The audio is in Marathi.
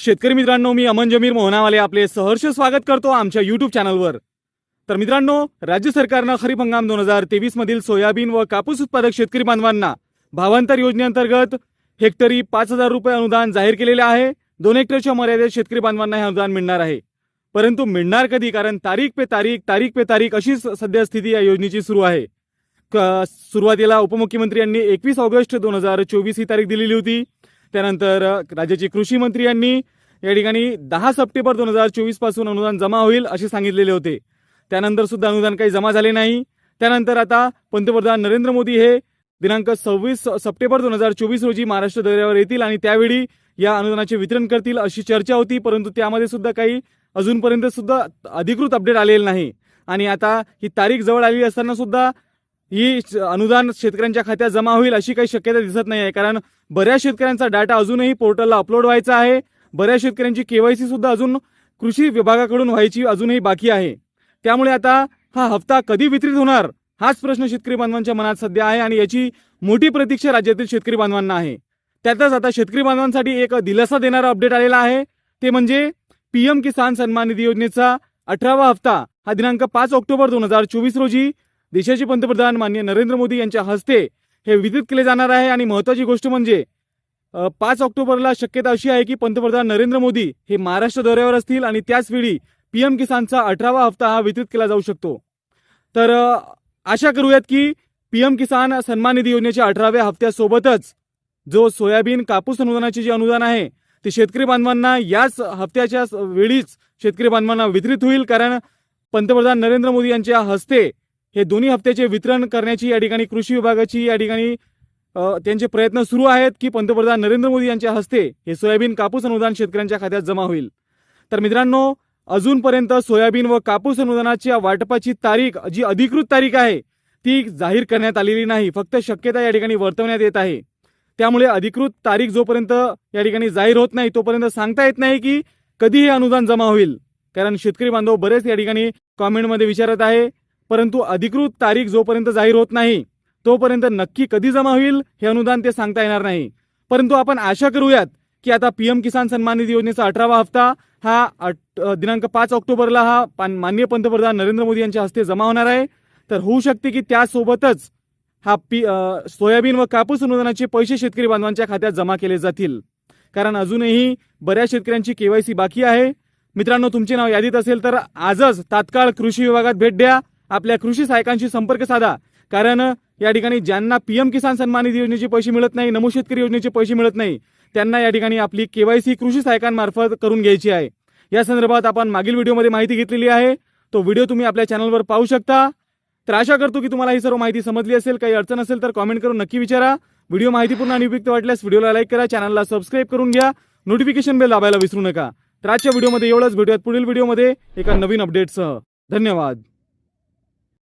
शेतकरी मित्रांनो मी अमन जमीर मोहनावाले आपले सहर्ष स्वागत करतो आमच्या यूट्यूब चॅनलवर तर मित्रांनो राज्य सरकारनं खरीप हंगाम दोन हजार तेवीस मधील सोयाबीन व कापूस उत्पादक शेतकरी बांधवांना भावांतर योजनेअंतर्गत हेक्टरी पाच हजार रुपये अनुदान जाहीर केलेले आहे. दोन हेक्टरच्या मर्यादेत शेतकरी बांधवांना हे अनुदान मिळणार आहे. परंतु मिळणार कधी? कारण तारीख पे तारीख तारीख पे तारीख अशीच सध्या स्थिती या योजनेची सुरू आहे. सुरुवातीला उपमुख्यमंत्री यांनी एकवीस ऑगस्ट दोन हजार चोवीस ही तारीख दिलेली होती. त्यानंतर राज्याचे कृषी मंत्री यांनी या ठिकाणी दहा सप्टेंबर दोन हजार चोवीसपासून अनुदान जमा होईल असे सांगितलेले होते. त्यानंतर सुद्धा अनुदान काही जमा झाले नाही. त्यानंतर आता पंतप्रधान नरेंद्र मोदी हे दिनांक सव्वीस सप्टेंबर दोन हजार चोवीस रोजी महाराष्ट्र दौऱ्यावर येतील आणि त्यावेळी या अनुदानाचे वितरण करतील अशी चर्चा होती परंतु त्यामध्ये सुद्धा काही अजूनपर्यंत सुद्धा अधिकृत अपडेट आलेलं नाही. आणि आता ही तारीख जवळ आली असताना सुद्धा ही अनुदान शेतकऱ्यांच्या खात्यात जमा होईल अशी काही शक्यता दिसत नाही आहे. कारण बऱ्याच शेतकऱ्यांचा डाटा अजूनही पोर्टलला अपलोड व्हायचा आहे. बऱ्याच शेतकऱ्यांची केवायसी सुद्धा अजून कृषी विभागाकडून व्हायची अजूनही बाकी आहे. त्यामुळे आता हा हप्ता कधी वितरित होणार हाच प्रश्न शेतकरी बांधवांच्या मनात सध्या आहे आणि याची मोठी प्रतीक्षा राज्यातील शेतकरी बांधवांना आहे. त्यातच आता शेतकरी बांधवांसाठी एक दिलासा देणारा अपडेट आलेला आहे. ते म्हणजे पीएम किसान सन्मान निधी योजनेचा अठरावा हप्ता हा दिनांक पाच ऑक्टोबर दोन हजार चोवीस रोजी देशाचे पंतप्रधान माननीय नरेंद्र मोदी यांच्या हस्ते हे वितरित केले जाणार आहे. आणि महत्त्वाची गोष्ट म्हणजे पाच ऑक्टोबरला शक्यता अशी आहे की पंतप्रधान नरेंद्र मोदी हे महाराष्ट्र दौऱ्यावर असतील आणि त्याच वेळी पीएम किसानचा अठरावा हप्ता हा वितरित केला जाऊ शकतो. तर आशा करूयात की पीएम किसान सन्मान निधी योजनेच्या अठराव्या हप्त्यासोबतच जो सोयाबीन कापूस अनुदानाचे जे अनुदान आहे ते शेतकरी बांधवांना याच हप्त्याच्या वेळीच शेतकरी बांधवांना वितरित होईल. कारण पंतप्रधान नरेंद्र मोदी यांच्या हस्ते हे दोन्ही हप्त्याचे वितरण करण्याची या ठिकाणी कृषी विभागाची या ठिकाणी त्यांचे प्रयत्न सुरू आहेत की पंतप्रधान नरेंद्र मोदी यांच्या हस्ते हे सोयाबीन कापूस अनुदान शेतकऱ्यांच्या खात्यात जमा होईल. तर मित्रांनो अजूनपर्यंत सोयाबीन व कापूस अनुदानाच्या वाटपाची तारीख जी अधिकृत तारीख आहे ती जाहीर करण्यात आलेली नाही. फक्त शक्यता या ठिकाणी वर्तवण्यात येत आहे. त्यामुळे अधिकृत तारीख जोपर्यंत या ठिकाणी जाहीर होत नाही तोपर्यंत सांगता येत नाही की कधी हे अनुदान जमा होईल. कारण शेतकरी बांधव बरेच या ठिकाणी कॉमेंटमध्ये विचारत आहे परंतु अधिकृत तारीख जोपर्यंत जाहीर होत नाही तोपर्यंत नक्की कधी जमा होईल हे अनुदान ते सांगता येणार नाही. परंतु आपण आशा करूयात की आता पीएम किसान सन्मान निधी योजनेचा अठरावा हप्ता हा अट- दिनांक पाच ऑक्टोबरला हा माननीय पंतप्रधान नरेंद्र मोदी यांच्या हस्ते जमा होणार आहे. तर होऊ शकते की त्यासोबतच हा पी सोयाबीन व कापूस अनुदानाचे पैसे शेतकरी बांधवांच्या खात्यात जमा केले जातील. कारण अजूनही बऱ्याच शेतकऱ्यांची केवायसी बाकी आहे. मित्रांनो तुमचे नाव यादीत असेल तर आजच तात्काळ कृषी विभागात भेट द्या. आपल्या कृषी सहायकांशी संपर्क साधा. कारण या ठिकाणी ज्यांना पीएम किसान सन्मान निधी योजनेचे पैसे मिळत नाही नमो शेतकरी योजनेचे पैसे मिळत नाही त्यांना या ठिकाणी आपली केवायसी कृषी सहायकांमार्फत करून घ्यायची आहे. या संदर्भात आपण मागील व्हिडिओमध्ये माहिती घेतलेली आहे. तो व्हिडिओ तुम्ही आपल्या चॅनलवर पाहू शकता. तर आशा करतो की तुम्हाला ही सर्व माहिती समजली असेल. काही अडचण असेल तर कॉमेंट करून नक्की विचारा. व्हिडिओ माहितीपूर्ण आणि उपयुक्त वाटल्यास व्हिडिओला लाईक करा चॅनलला सबस्क्राईब करून घ्या. नोटिफिकेशन बेल दाबायला विसरू नका. तर आजच्या व्हिडिओमध्ये एवढंच. भेटूयात पुढील व्हिडिओमध्ये एका नवीन अपडेटसह. धन्यवाद.